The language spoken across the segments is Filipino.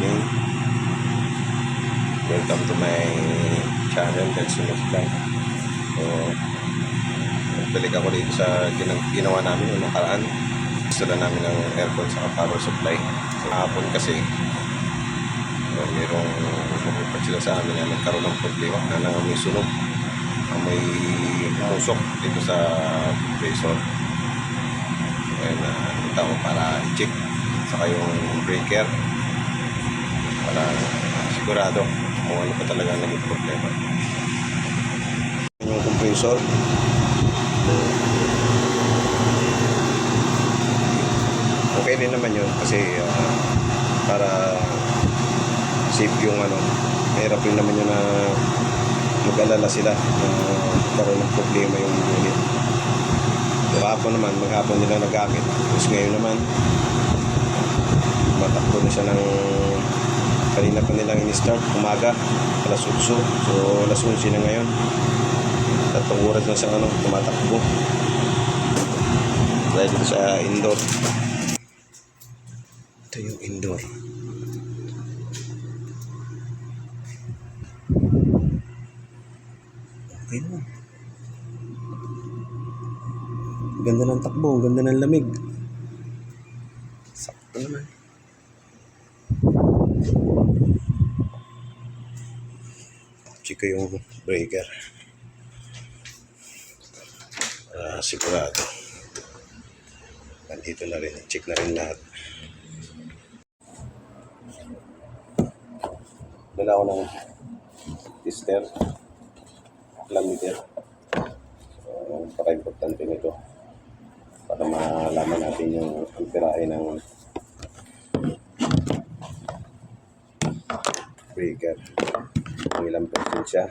morning. Welcome to my channel, Let's Sumuslan. So, balik ako dito sa gina- ginawa namin yung nakaraan. Gusto na namin ng aircon sa power supply. So, hapon kasi, uh, mayroong lumipad sila sa amin na nagkaroon ng problema na nangamoy sunog. Amoy umusok dito sa compressor. Na punta ko para i-check saka yung breaker para sigurado kung ano pa talaga naging problema. Yung compressor okay din naman yun kasi ah, para safe yung ano mahirap rin naman yun na mag-alala sila na karoon ng problema yung unit Maghapon naman, maghapon nila nagamit. Tapos ngayon naman, matakbo na siya ng kanina pa nilang in-start, umaga, alas 8. So, alas 11 na ngayon. Tatlong oras na siyang ano, tumatakbo. Dahil dito sa indoor. Ito yung indoor. Okay naman. Ganda ng takbo, ganda ng lamig. Sakto naman. Check ko yung breaker. Para sigurado. Nandito na rin. Check na rin lahat. Dala ko ng tester. Kilometer. So, napaka-importante nito para malaman natin yung amperahe ng breaker. Kung ilang percent siya.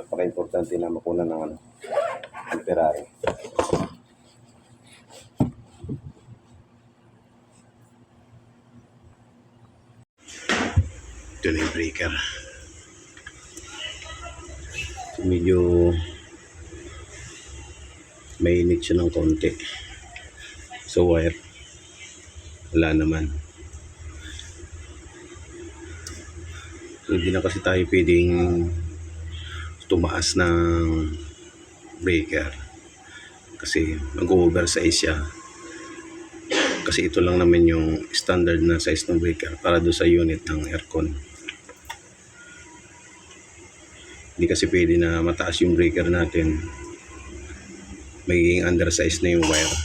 Napaka-importante na makuna ng ano, amperahe. Ito na yung breaker. Medyo mainit siya ng konti sa wire wala naman hindi na kasi tayo pwedeng tumaas ng breaker kasi mag-oversize siya kasi ito lang naman yung standard na size ng breaker para do sa unit ng aircon hindi kasi pwede na mataas yung breaker natin magiging undersize na yung wire.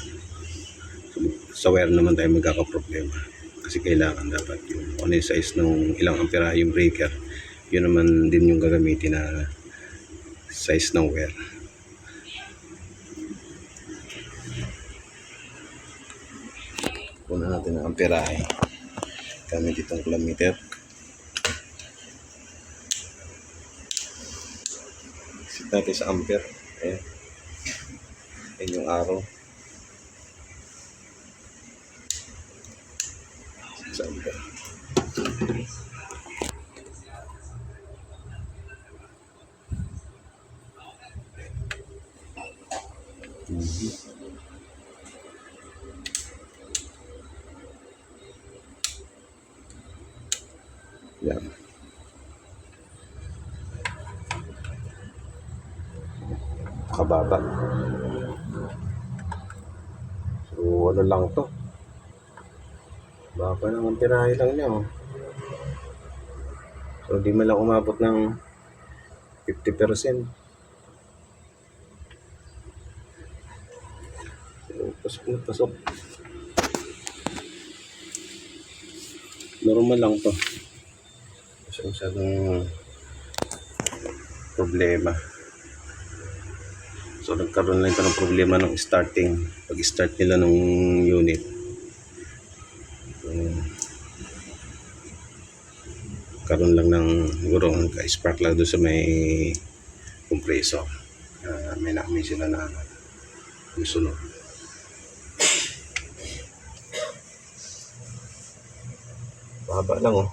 So, sa wire naman tayo magkakaproblema. Kasi kailangan dapat yung ano yung size ng ilang ampera yung breaker. Yun naman din yung gagamitin na size ng wire. Kuna natin ang amperahe. Gamit itong kilometer. Set natin sa ampere. Ayan. Yan yung araw. Sa. Mhm. Yan. Kababa. So, ano lang to. Baka naman tirahe lang niya, oh. So, di man lang umabot ng 50%. So, pasok na pasok. Normal lang to. Kasi masyadong problema. So nagkaroon lang ito ng problema ng starting. Pag-start nila ng unit. Karoon lang ng siguro ka-spark lang doon sa may compressor. Uh, may naamoy sila na ano, yung sunog. Baba lang oh.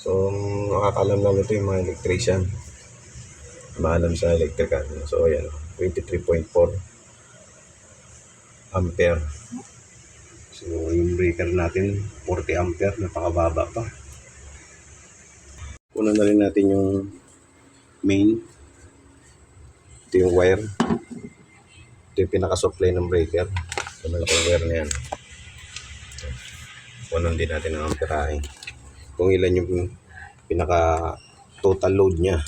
So, makakalam lang ito yung mga electrician. Maalam sa electrical. So, ayan oh. 23.4 ampere. breaker natin 40 ampere napakababa pa una na rin natin yung main. Ito yung wire. Ito yung pinaka-supply ng breaker. Ito malaking wire na yan. Kunan din natin ang amperahe kung ilan yung pinaka total load niya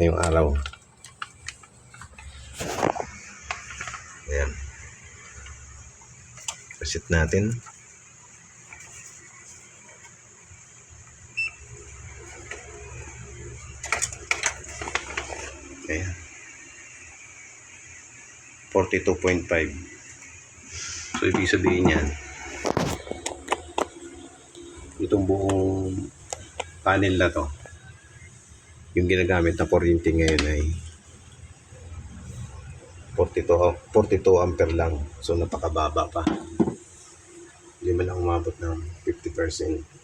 ngayong araw. Ayan. Reset natin 42.5 so ibig sabihin yan itong buong panel na to yung ginagamit na kuryente ngayon ay 42, 42 ampere lang. So napakababa pa. Hindi man lang umabot ng 50%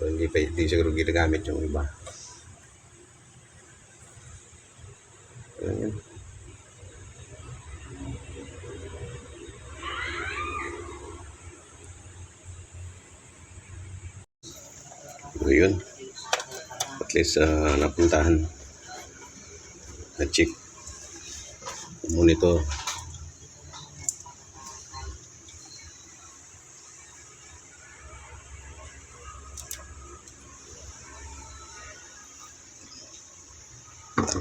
so hindi pa hindi siguro ginagamit yung iba Ayan yun. At least ah, napuntahan. Na-check. Monitor.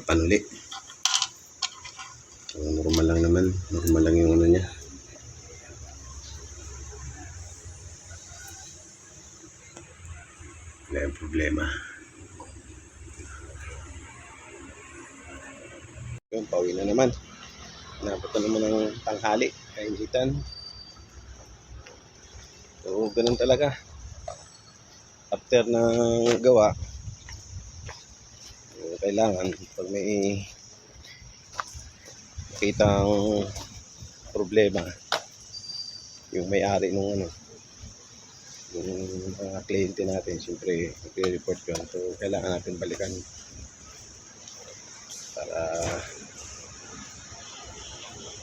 Panuli. Normal lang naman. Normal lang yung ano niya. Wala yung problema. Yun, pauwi na naman. Nabot na naman ng tanghali. Kainitan. So, ganun talaga. After ng gawa, kailangan pag may kitang problema. Yung may-ari nung ano yung mga kliyente natin siyempre nagre-report yun. So kailangan natin balikan para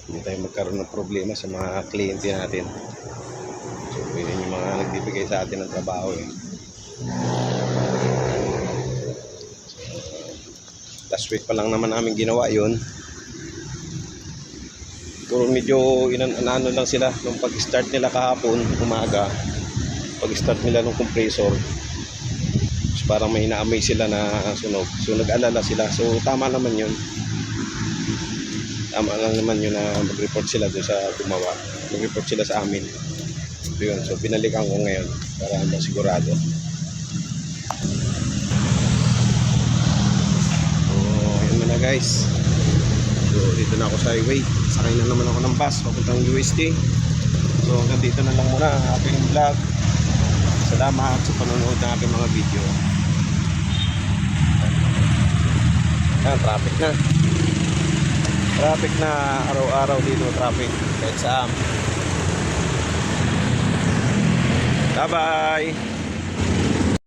hindi tayo magkaroon ng problema sa mga kliyente natin. So yun yung mga nagbibigay sa atin ng trabaho eh. Last week pa lang naman namin ginawa yun Siguro medyo inan ano lang sila nung pag-start nila kahapon, umaga. Pag-start nila ng compressor. So, parang may naamoy sila na sunog. So nag-alala sila. So tama naman 'yun. Tama lang naman yun na mag-report sila doon sa gumawa. Mag-report sila sa amin. So yun. So binalikan ko ngayon para masigurado. So yun na guys. So dito na ako sa highway. Sakay na naman ako ng bus papuntang UST. So hanggang dito na lang muna ang aking vlog. Salamat sa panonood ng aking mga video. Yan, traffic na. Traffic na araw-araw dito, traffic. Kahit saan. Bye-bye!